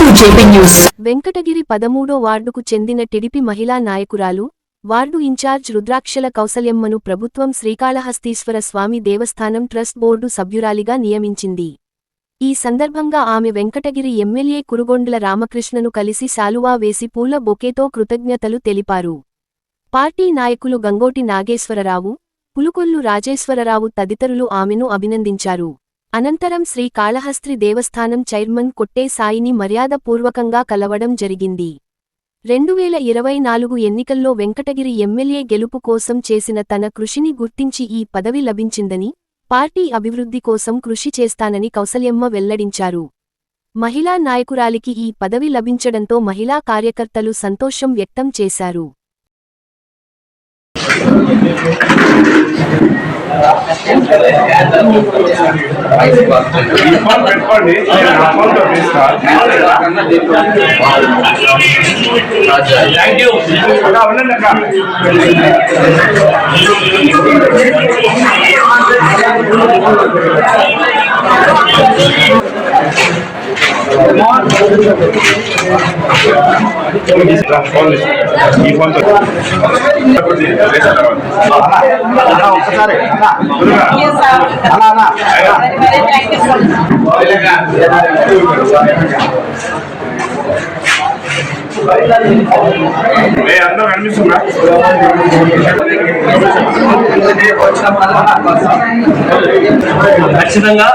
News Venkatagiri పదమూడో వార్డుకు చెందిన టిడిపి మహిళా నాయకురాలు వార్డు ఇన్ఛార్జ్ రుద్రాక్షల కౌసల్యమ్మను ప్రభుత్వం శ్రీకాళహస్తీశ్వర స్వామి దేవస్థానం ట్రస్ట్ బోర్డు సభ్యురాలిగా నియమించింది. ఈ సందర్భంగా ఆమె వెంకటగిరి ఎమ్మెల్యే కురుగొండల రామకృష్ణను కలిసి శాలువా వేసి పూల బొకేతో కృతజ్ఞతలు తెలిపారు. పార్టీ నాయకులు గంగోటి నాగేశ్వరరావు పులుకొల్లు రాజేశ్వరరావు తదితరులు ఆమెను అభినందించారు. అనంతరం శ్రీ కాళహస్త్రి దేవస్థానం చైర్మన్ కొట్టే సాయిని మర్యాదపూర్వకంగా కలవడం జరిగింది. రెండువేల ఇరవై నాలుగు ఎన్నికల్లో వెంకటగిరి ఎమ్మెల్యే గెలుపు కోసం చేసిన తన కృషిని గుర్తించి ఈ పదవి లభించిందని పార్టీ అభివృద్ధి కోసం కృషి చేస్తానని కౌసల్యమ్మ వెల్లడించారు. మహిళా నాయకురాలికి ఈ పదవి లభించడంతో మహిళా కార్యకర్తలు సంతోషం వ్యక్తం చేశారు. థ్యాంక్ యూ అక్క ఉండండి అక్క ఫోన్ ఈ ఫోన్ తో ఒక్కసారి ఏ అందరూ కనిపిస్తుందా ఖచ్చితంగా